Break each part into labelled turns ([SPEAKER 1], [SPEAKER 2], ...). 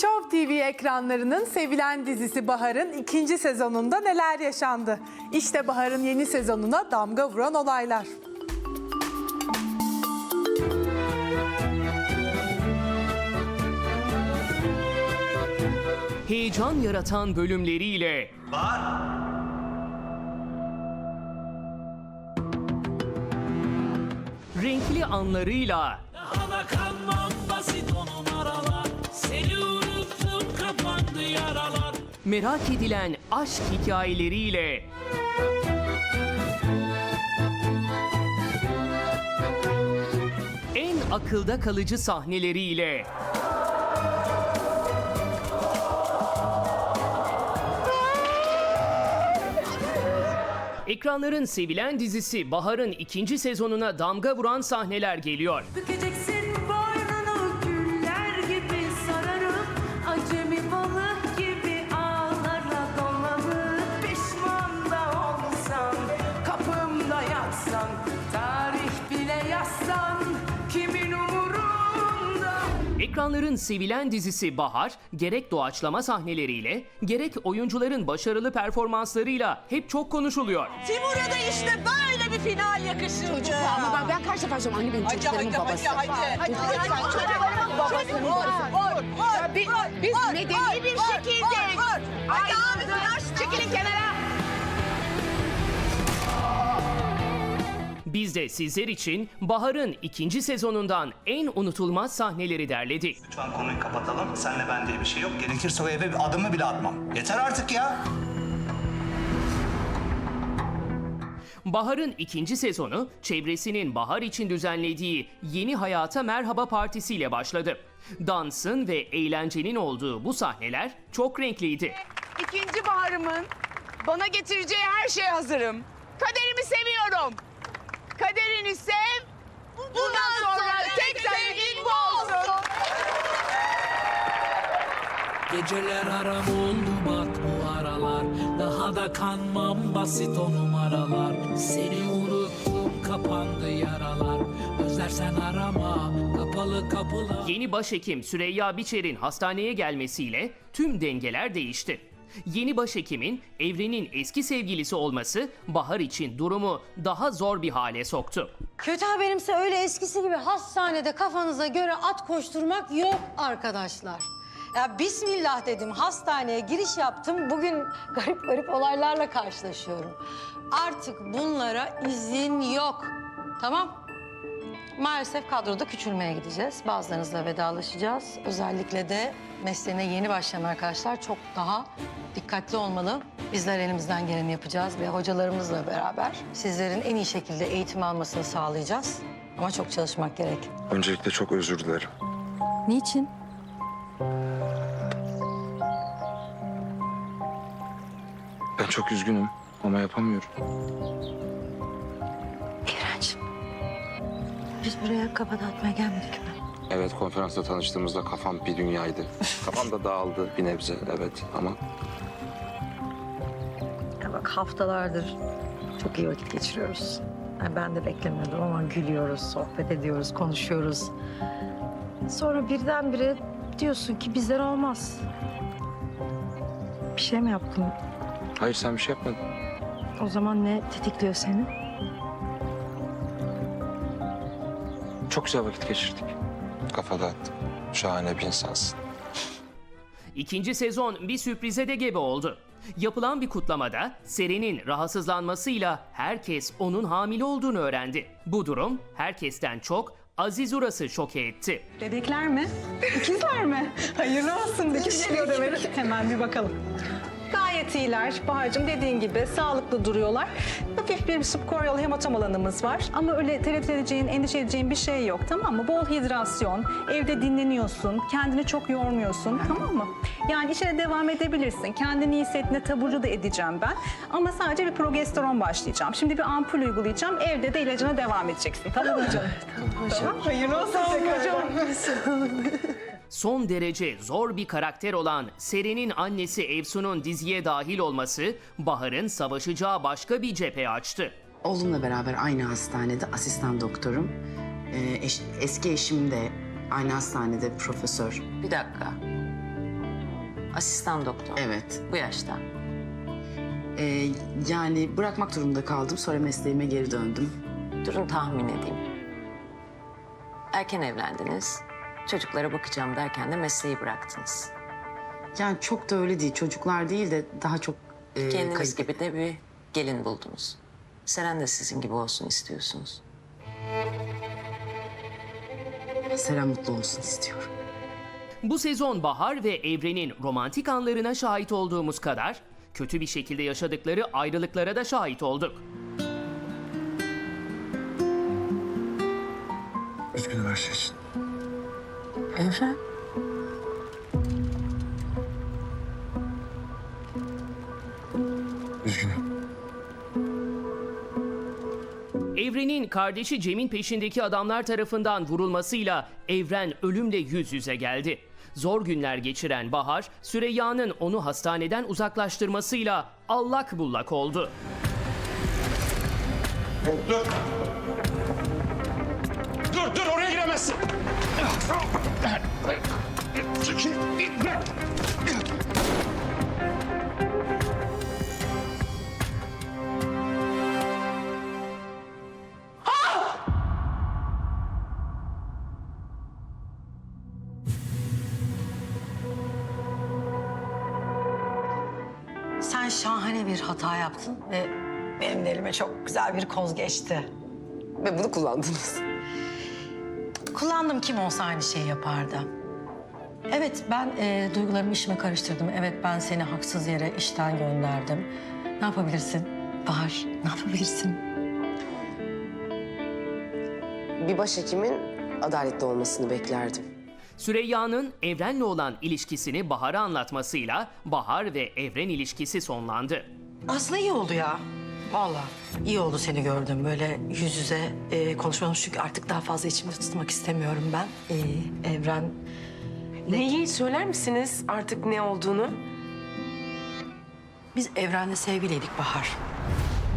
[SPEAKER 1] Show TV ekranlarının sevilen dizisi Bahar'ın ikinci sezonunda neler yaşandı? İşte Bahar'ın yeni sezonuna damga vuran olaylar.
[SPEAKER 2] heyecan yaratan bölümleriyle renkli anlarıyla
[SPEAKER 3] Daha kalmam basit o
[SPEAKER 2] merak edilen aşk hikayeleriyle en akılda kalıcı sahneleriyle Ekranların sevilen dizisi Bahar'ın ikinci sezonuna damga vuran sahneler geliyor.
[SPEAKER 4] Bükeceksin
[SPEAKER 2] Ekranların sevilen dizisi Bahar, gerek doğaçlama sahneleriyle, gerek oyuncuların başarılı performanslarıyla hep çok konuşuluyor.
[SPEAKER 5] Timur'a da işte böyle bir final yakışır.
[SPEAKER 6] Çocuk ama ben, ben kaç defa söylüyorum anne benim çocuklarımın
[SPEAKER 5] hadi,
[SPEAKER 6] babası.
[SPEAKER 5] hadi, hadi.
[SPEAKER 6] Lütfen çocuklarımın babasının babası. Biz medeni bir şekilde.
[SPEAKER 5] Hadi abi yaş
[SPEAKER 6] Çekilin kenara.
[SPEAKER 2] Biz de sizler için Bahar'ın ikinci sezonundan en unutulmaz sahneleri derledik.
[SPEAKER 7] Lütfen konuyu kapatalım. Senle ben diye bir şey yok. Gerekirse o eve bir adımı bile atmam. Yeter artık ya.
[SPEAKER 2] Bahar'ın ikinci sezonu çevresinin Bahar için düzenlediği Yeni Hayata Merhaba Partisi ile başladı. Dansın ve eğlencenin olduğu bu sahneler çok renkliydi.
[SPEAKER 6] İkinci baharımın bana getireceği her şeye hazırım. Kaderimi seviyorum. Kaderini sev. Bundan sonra tek sevgin bu olsun.
[SPEAKER 3] Geceler aram oldu bak bu aralar Daha da kanmam basit o numaralar Seni unuttum kapandı yaralar Özlersen arama kapalı kapılar
[SPEAKER 2] Yeni başhekim Süreyya Biçer'in hastaneye gelmesiyle tüm dengeler değişti. Yeni başhekimin Evren'in eski sevgilisi olması Bahar için durumu daha zor bir hale soktu.
[SPEAKER 8] Kötü haberimse öyle eskisi gibi hastanede kafanıza göre at koşturmak yok arkadaşlar. Ya bismillah dedim hastaneye giriş yaptım. Bugün garip garip olaylarla karşılaşıyorum. Artık bunlara izin yok. Tamam? Maalesef kadroda küçülmeye gideceğiz. Bazılarınızla vedalaşacağız. Özellikle de mesleğine yeni başlayan arkadaşlar çok daha dikkatli olmalı. Bizler elimizden geleni yapacağız ve hocalarımızla beraber sizlerin en iyi şekilde eğitim almasını sağlayacağız. Ama çok çalışmak gerek.
[SPEAKER 9] Öncelikle çok özür dilerim.
[SPEAKER 8] Niçin?
[SPEAKER 9] Ben çok üzgünüm ama yapamıyorum.
[SPEAKER 8] Biz buraya kafa dağıtmaya gelmedik mi?
[SPEAKER 9] Evet konferansta tanıştığımızda kafam bir dünyaydı. Kafam da dağıldı bir nebze evet ama
[SPEAKER 8] Ya bak haftalardır çok iyi vakit geçiriyoruz. Yani ben de beklemiyordum ama gülüyoruz, sohbet ediyoruz, konuşuyoruz. Sonra birdenbire diyorsun ki bizler olmaz. Bir şey mi yaptım?
[SPEAKER 9] hayır sen bir şey yapmadın.
[SPEAKER 8] O zaman ne tetikliyor seni?
[SPEAKER 9] Çok güzel vakit geçirdik. Kafa dağıttım. Şahane bir insansın.
[SPEAKER 2] İkinci sezon bir sürprize de gebe oldu. Yapılan bir kutlamada Seren'in rahatsızlanmasıyla herkes onun hamile olduğunu öğrendi. Bu durum herkesten çok Aziz Uras'ı şoke etti.
[SPEAKER 10] Bebekler mi? İkizler mi? Hayırlı olsun. Dikiş geliyor demek. Hemen bir bakalım. Gayet iyiler. Bahar'cığım dediğin gibi sağlıklı duruyorlar. Hafif bir subkorneal hematom alanımız var. Ama öyle tereddüt edeceğin, endişe edeceğin bir şey yok tamam mı? Bol hidrasyon, evde dinleniyorsun, kendini çok yormuyorsun tamam mı? Yani işe de devam edebilirsin. Kendini iyi hissettiğinde taburcu da edeceğim ben. Ama sadece bir progesteron başlayacağım. Şimdi bir ampul uygulayacağım. Evde de ilacına devam edeceksin. Tamam mı canım? Tamam. Hayırlı olsun hocam.
[SPEAKER 2] Son derece zor bir karakter olan Seren'in annesi Evsun'un diziye dahil olması Bahar'ın savaşacağı başka bir cephe açtı.
[SPEAKER 11] Oğlumla beraber aynı hastanede asistan doktorum. Ee, eş- eski eşim de aynı hastanede profesör. Bir dakika. Asistan doktor. Evet.
[SPEAKER 8] Bu yaşta.
[SPEAKER 11] Ee, yani bırakmak durumunda kaldım. Sonra mesleğime geri döndüm.
[SPEAKER 8] Durun tahmin edeyim. Erken evlendiniz. Çocuklara bakacağım derken de mesleği bıraktınız.
[SPEAKER 11] Yani çok da öyle değil. Çocuklar değil de daha çok... e,
[SPEAKER 8] Kendiniz
[SPEAKER 11] kayıp-
[SPEAKER 8] gibi de bir gelin buldunuz. Seren de sizin gibi olsun istiyorsunuz.
[SPEAKER 11] Seren mutlu olsun istiyorum.
[SPEAKER 2] Bu sezon Bahar ve Evren'in romantik anlarına şahit olduğumuz kadar kötü bir şekilde yaşadıkları ayrılıklara da şahit olduk.
[SPEAKER 9] Üzgünüm her şey için.
[SPEAKER 8] Evren.
[SPEAKER 9] Üzgünüm.
[SPEAKER 2] Evren'in kardeşi Cem'in peşindeki adamlar tarafından vurulmasıyla Evren ölümle yüz yüze geldi. Zor günler geçiren Bahar, Süreyya'nın onu hastaneden uzaklaştırmasıyla allak bullak oldu.
[SPEAKER 9] Dur.
[SPEAKER 8] Sen şahane bir hata yaptın ve benim de elime çok güzel bir koz geçti.
[SPEAKER 6] Ve bunu kullandınız.
[SPEAKER 8] Kullandım kim olsa aynı şeyi yapardı. Evet ben e, duygularımı işime karıştırdım. Evet ben seni haksız yere işten gönderdim. Ne yapabilirsin? Bahar ne yapabilirsin?
[SPEAKER 6] Bir başhekimin adaletli olmasını beklerdim.
[SPEAKER 2] Süreyya'nın Evren'le olan ilişkisini Bahar'a anlatmasıyla Bahar ve Evren ilişkisi sonlandı.
[SPEAKER 8] Aslında iyi oldu ya. Vallahi iyi oldu seni gördüm. Böyle yüz yüze e, konuşmamız çünkü artık daha fazla içimde tutmak istemiyorum ben. E, Evren
[SPEAKER 6] Neyi söyler misiniz artık ne olduğunu?
[SPEAKER 8] Biz Evren'le sevgiliydik Bahar.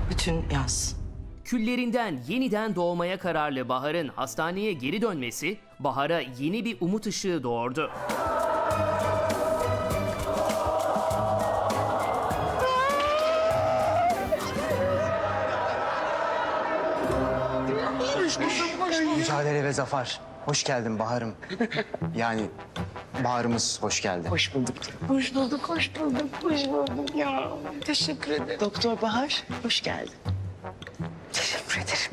[SPEAKER 8] Bütün yaz.
[SPEAKER 2] Küllerinden yeniden doğmaya kararlı Bahar'ın hastaneye geri dönmesi Bahar'a yeni bir umut ışığı doğurdu.
[SPEAKER 12] Mücadele ve zafer. Hoş geldin Bahar'ım. Yani Bahar'ımız hoş geldi.
[SPEAKER 6] Hoş bulduk. Hoş bulduk, hoş bulduk, hoş bulduk ya. Teşekkür ederim. Doktor Bahar, hoş geldin. Teşekkür ederim.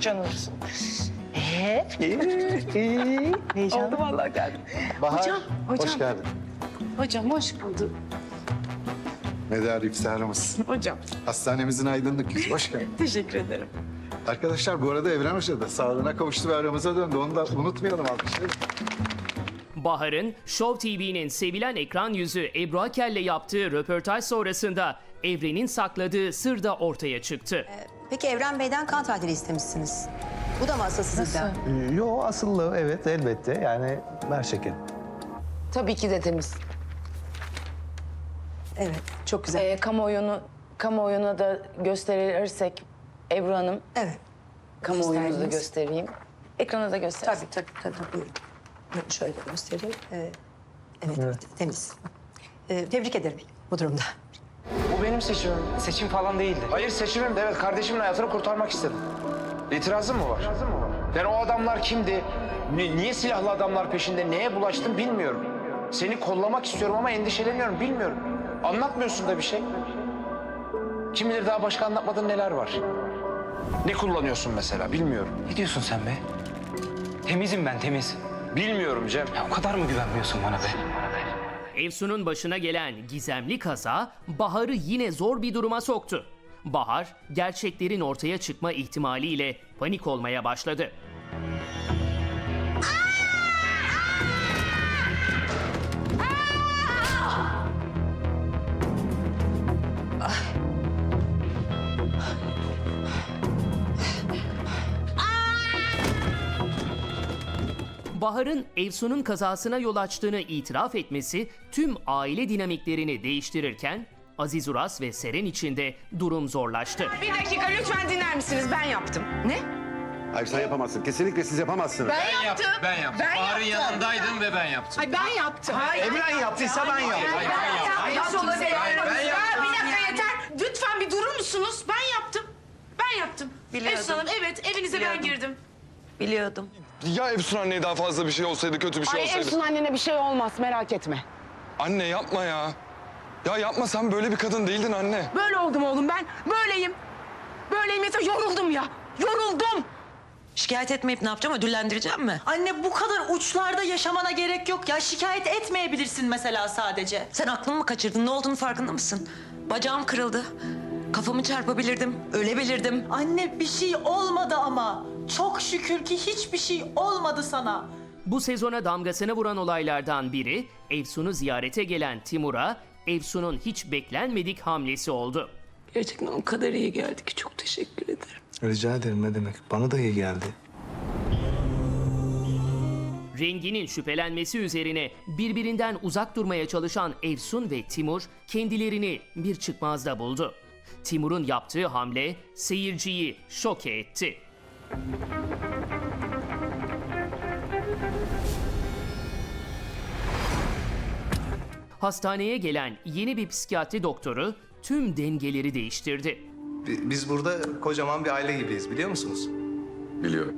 [SPEAKER 6] Canımsın. Ee? Heyecanlı. Oldu vallahi geldim.
[SPEAKER 12] Bahar,
[SPEAKER 6] Hocam, hocam.
[SPEAKER 12] hoş geldin.
[SPEAKER 6] Hocam hoş bulduk.
[SPEAKER 13] Medar iftiharımız.
[SPEAKER 6] Hocam,
[SPEAKER 13] Hastanemizin aydınlık yüzü. Hoş geldin.
[SPEAKER 6] teşekkür ederim.
[SPEAKER 13] Arkadaşlar bu arada Evren Hoca da sağlığına kavuştu ve aramıza döndü. Onu da unutmayalım alkışlayalım.
[SPEAKER 2] Bahar'ın Show TV'nin sevilen ekran yüzü Ebru Akel'le yaptığı röportaj sonrasında Evren'in sakladığı sır da ortaya çıktı.
[SPEAKER 14] Peki Evren Bey'den kan tahlili istemişsiniz. Bu da mı asılsızlıktan?
[SPEAKER 12] Yo asıllı evet elbette yani ver şeker.
[SPEAKER 6] Tabii ki de temiz.
[SPEAKER 14] Evet, çok güzel.
[SPEAKER 6] Ee, kamuoyunu, kamuoyuna da gösterirsek Ebru Hanım,
[SPEAKER 14] evet.
[SPEAKER 6] kamuoyunu da göstereyim. Ekrana da göster.
[SPEAKER 14] Tabii, tabii, tabii. Buyurun. Buyurun, Şöyle göstereyim. Ee, evet, evet, temiz. Ee, tebrik ederim bu durumda.
[SPEAKER 12] Bu benim seçimim. Seçim falan değildi. Hayır seçimim de evet kardeşimin hayatını kurtarmak istedim. İtirazın mı var? Yani o adamlar kimdi? Ni- niye silahlı adamlar peşinde? Neye bulaştım bilmiyorum. Seni kollamak istiyorum ama endişeleniyorum bilmiyorum. Anlatmıyorsun da bir şey. Kim bilir daha başka anlatmadığın neler var. Ne kullanıyorsun mesela bilmiyorum.
[SPEAKER 15] Ne diyorsun sen be? Temizim ben temiz.
[SPEAKER 12] Bilmiyorum Cem.
[SPEAKER 15] Ya o kadar mı güvenmiyorsun bana be?
[SPEAKER 2] Evsun'un başına gelen gizemli kaza Bahar'ı yine zor bir duruma soktu. Bahar, gerçeklerin ortaya çıkma ihtimaliyle panik olmaya başladı. Bahar'ın Evsun'un kazasına yol açtığını itiraf etmesi tüm aile dinamiklerini değiştirirken Aziz Uras ve Seren için de durum zorlaştı.
[SPEAKER 6] Bir dakika lütfen dinler misiniz? Ben yaptım. Ne?
[SPEAKER 13] Hayır sen yapamazsın. Kesinlikle siz yapamazsınız.
[SPEAKER 6] Ben, yaptım.
[SPEAKER 15] Ben yaptım.
[SPEAKER 6] Ben
[SPEAKER 15] Bahar'ın
[SPEAKER 6] yaptım.
[SPEAKER 15] yanındaydım
[SPEAKER 12] ve ben yaptım.
[SPEAKER 6] Ay ben yaptım.
[SPEAKER 12] Evren yaptıysa ben yaptım.
[SPEAKER 6] Hayır, ben yaptım.
[SPEAKER 12] Hayır, ben yaptım. Ben
[SPEAKER 6] Ya,
[SPEAKER 12] yaptım.
[SPEAKER 6] Bir dakika yeter. Lütfen bir durur musunuz? Ben yaptım. Ben yaptım.
[SPEAKER 5] Biliyordum.
[SPEAKER 6] Efsun Hanım evet evinize ben girdim.
[SPEAKER 5] Biliyordum.
[SPEAKER 16] Ya Efsun anneye daha fazla bir şey olsaydı, kötü bir şey
[SPEAKER 6] Ay
[SPEAKER 16] olsaydı.
[SPEAKER 6] Efsun annene bir şey olmaz merak etme.
[SPEAKER 16] Anne yapma ya. Ya yapma sen böyle bir kadın değildin anne.
[SPEAKER 6] Böyle oldum oğlum ben. Böyleyim. Böyleyim yeter. Yoruldum ya. Yoruldum.
[SPEAKER 5] Şikayet etmeyip ne yapacağım? Ödüllendireceğim mi?
[SPEAKER 14] Anne bu kadar uçlarda yaşamana gerek yok ya. Şikayet etmeyebilirsin mesela sadece.
[SPEAKER 5] Sen aklımı mı kaçırdın? Ne olduğunu farkında mısın? Bacağım kırıldı. Kafamı çarpabilirdim. Ölebilirdim.
[SPEAKER 14] Anne bir şey olmadı ama. Çok şükür ki hiçbir şey olmadı sana.
[SPEAKER 2] Bu sezona damgasını vuran olaylardan biri Efsun'u ziyarete gelen Timur'a Efsun'un hiç beklenmedik hamlesi oldu.
[SPEAKER 6] Gerçekten o kadar iyi geldi ki çok teşekkür ederim.
[SPEAKER 13] Rica ederim ne demek. Bana da iyi geldi.
[SPEAKER 2] Renginin şüphelenmesi üzerine birbirinden uzak durmaya çalışan Efsun ve Timur kendilerini bir çıkmazda buldu. Timur'un yaptığı hamle seyirciyi şoke etti. Hastaneye gelen yeni bir psikiyatri doktoru tüm dengeleri değiştirdi.
[SPEAKER 7] Biz burada kocaman bir aile gibiyiz biliyor musunuz?
[SPEAKER 16] Biliyorum.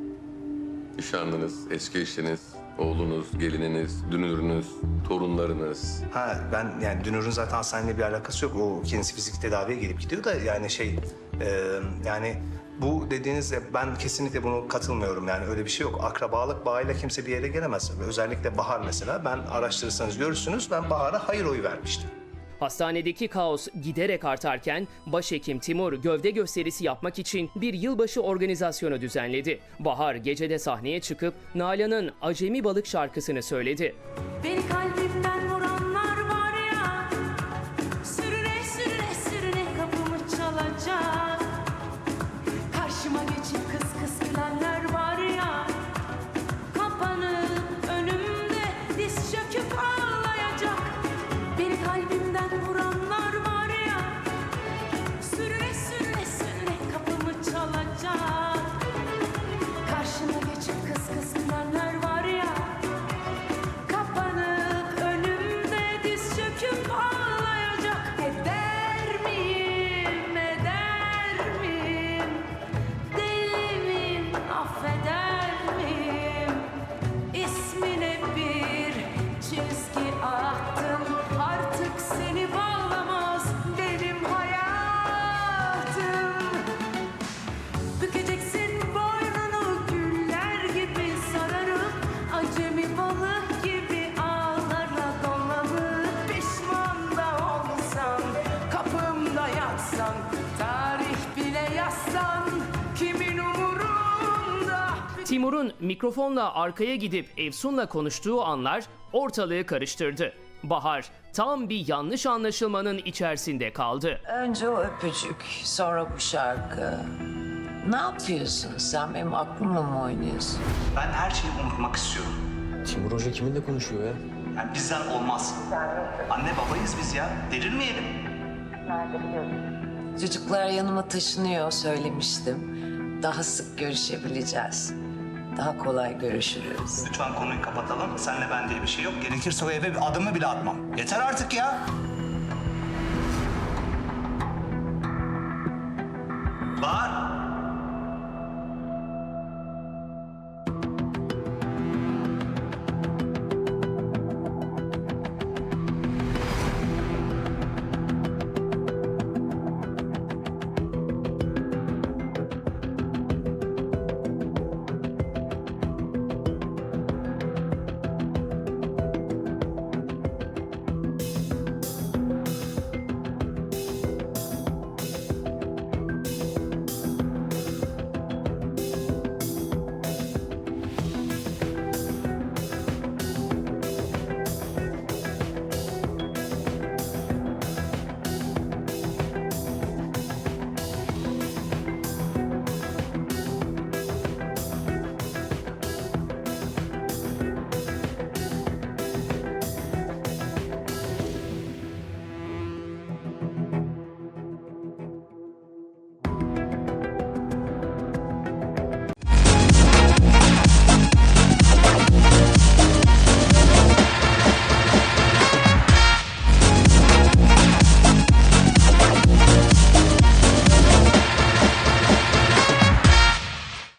[SPEAKER 16] Nişanlınız, eski eşiniz, oğlunuz, gelininiz, dünürünüz, torunlarınız.
[SPEAKER 7] Ha ben yani Dünür'ün zaten hastaneyle bir alakası yok. O kendisi fizik tedaviye gelip gidiyor da yani şey e, yani bu dediğinizde ben kesinlikle bunu katılmıyorum yani öyle bir şey yok. Akrabalık bağıyla kimse bir yere gelemez. Özellikle Bahar mesela ben araştırırsanız görürsünüz ben Bahar'a hayır oyu vermiştim.
[SPEAKER 2] Hastanedeki kaos giderek artarken başhekim Timur gövde gösterisi yapmak için bir yılbaşı organizasyonu düzenledi. Bahar gecede sahneye çıkıp Nalan'ın Acemi Balık şarkısını söyledi.
[SPEAKER 4] Beni kalbimden
[SPEAKER 2] Timur'un mikrofonla arkaya gidip Efsun'la konuştuğu anlar ortalığı karıştırdı. Bahar tam bir yanlış anlaşılmanın içerisinde kaldı.
[SPEAKER 5] Önce o öpücük, sonra bu şarkı. Ne yapıyorsun sen? Benim aklımla mı oynuyorsun?
[SPEAKER 7] Ben her şeyi unutmak istiyorum.
[SPEAKER 9] Timur Hoca kiminle konuşuyor ya?
[SPEAKER 7] Yani bizden olmaz. Anne babayız biz ya. Delirmeyelim.
[SPEAKER 5] Çocuklar yanıma taşınıyor söylemiştim. Daha sık görüşebileceğiz daha kolay görüşürüz.
[SPEAKER 7] Lütfen konuyu kapatalım. Senle ben diye bir şey yok. Gerekirse o eve bir adımı bile atmam. Yeter artık ya. Bağır.